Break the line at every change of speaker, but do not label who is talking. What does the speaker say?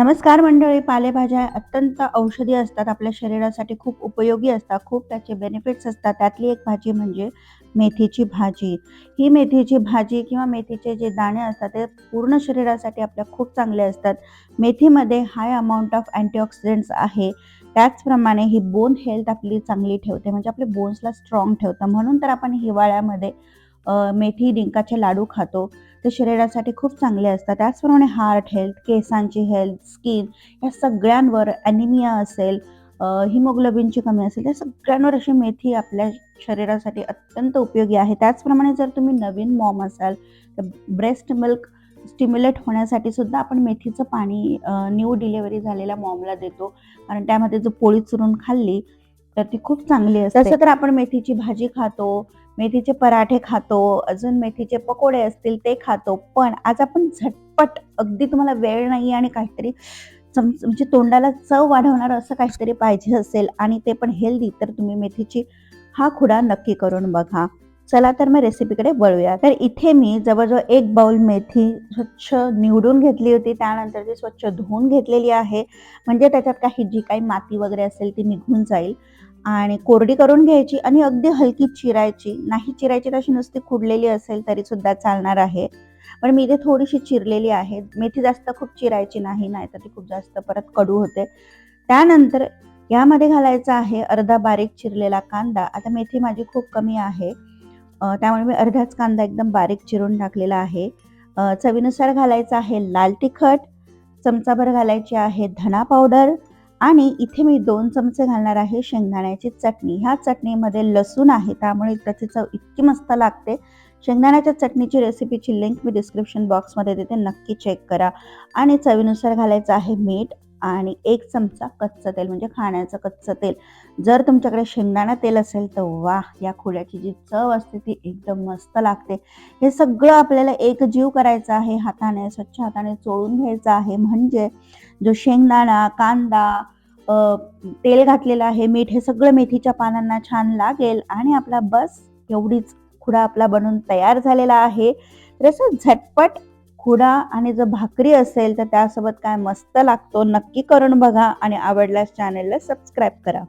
नमस्कार मंडळी पालेभाज्या अत्यंत औषधी असतात आपल्या शरीरासाठी खूप उपयोगी असतात खूप त्याचे बेनिफिट्स असतात. त्यातली एक भाजी म्हणजे मेथीची भाजी. ही मेथीची भाजी किंवा मेथीचे जे दाणे असतात ते पूर्ण शरीरासाठी आपल्या खूप चांगले असतात. मेथीमध्ये हाय अमाऊंट ऑफ अँटीऑक्सिडंट्स आहे. त्याचप्रमाणे ही बोन हेल्थ आपली चांगली ठेवते म्हणजे आपले बोन्सला स्ट्रॉंग ठेवतं. म्हणून तर आपण हिवाळ्यामध्ये मेथी डिंकाचे लाडू खातो. ते शरीरासाठी खूप चांगले असतात. त्याचप्रमाणे हार्ट हेल्थ केसांची हेल्थ स्किन या सगळ्यांवर ॲनिमिया असेल हिमोग्लोबिनची कमी असेल त्या सगळ्यांवर अशी मेथी आपल्या शरीरासाठी अत्यंत उपयोगी आहे. त्याचप्रमाणे जर तुम्ही नवीन मॉम असाल तर ब्रेस्ट मिल्क स्टिम्युलेट होण्यासाठी सुद्धा आपण मेथीचं पाणी न्यू डिलिव्हरी झालेल्या मॉमला देतो. कारण त्यामध्ये जर पोळी चुरून खाल्ली तर ती खूप चांगली असते. तसं तर आपण मेथीची भाजी खातो मेथीचे पराठे खातो अजून मेथीचे पकोडे असतील ते खातो. पण आज आपण झटपट अगदी तुम्हाला वेळ नाही आणि काहीतरी चम म्हणजे तोंडाला चव वाढवणारं असं काहीतरी पाहिजे असेल आणि ते पण हेल्दी तर तुम्ही मेथीची हा खुडा नक्की करून बघा. चला तर मग रेसिपीकडे वळूया. तर इथे मी जवळजवळ एक बाउल मेथी स्वच्छ निवडून घेतली होती. त्यानंतर ती स्वच्छ धुवून घेतलेली आहे. म्हणजे त्याच्यात काही जी काही माती वगैरे असेल ती निघून जाईल. आणि कोरडी करून घ्यायची आणि अगदी हलकी चिरायची. नाही चिरायची तशी नुसती खुडलेली असेल तरी सुद्धा चालणार आहे. पण मी इथे थोडीशी चिरलेली आहे. मेथी जास्त खूप चिरायची नाही नाहीतर ती खूप जास्त परत कडू होते. त्यानंतर यामध्ये घालायचा आहे अर्धा बारीक चिरलेला कांदा. आता मेथी माझी खूप कमी आहे. त्यामुळे मी अर्धाच कांदा एकदम बारीक चिरून टाकलेला आहे. चवीनुसार घालायचा आहे लाल तिखट चमचाभर घालायची आहे धना पावडर आणि इथे मी दोन चमचे घालणार आहे शेंगदाण्याची चटणी. ह्या चटणीमध्ये लसूण आहे त्यामुळे त्याची चव इतकी मस्त लागते. शेंगदाण्याच्या चटणीची रेसिपीची लिंक मी डिस्क्रिप्शन बॉक्समध्ये देते नक्की चेक करा. आणि चवीनुसार घालायचं आहे मीठ. आणि एक चमचा कच्चं तेल म्हणजे खाण्याचं कच्चं तेल. जर तुमच्याकडे शेंगदाणा तेल असेल तर वा या खोड्याची जी चव असते ती एकदम मस्त लागते. हे सगळं आपल्याला एक जीव करायचं आहे हाताने स्वच्छ हाताने चोळून घ्यायचं आहे. म्हणजे जो शेंगदाणा कांदा तेल घातलेलं आहे मीठ हे सगळं मेथीच्या पानांना छान लागेल आणि आपला बस एवढीच खुडा आपला बनून तयार झालेला आहे. तर असं झटपट खुडा आणि जर भाकरी असेल तर त्यासोबत काय मस्त लागतो नक्की करून बघा आणि आवडल्यास चॅनेलला सबस्क्राईब करा.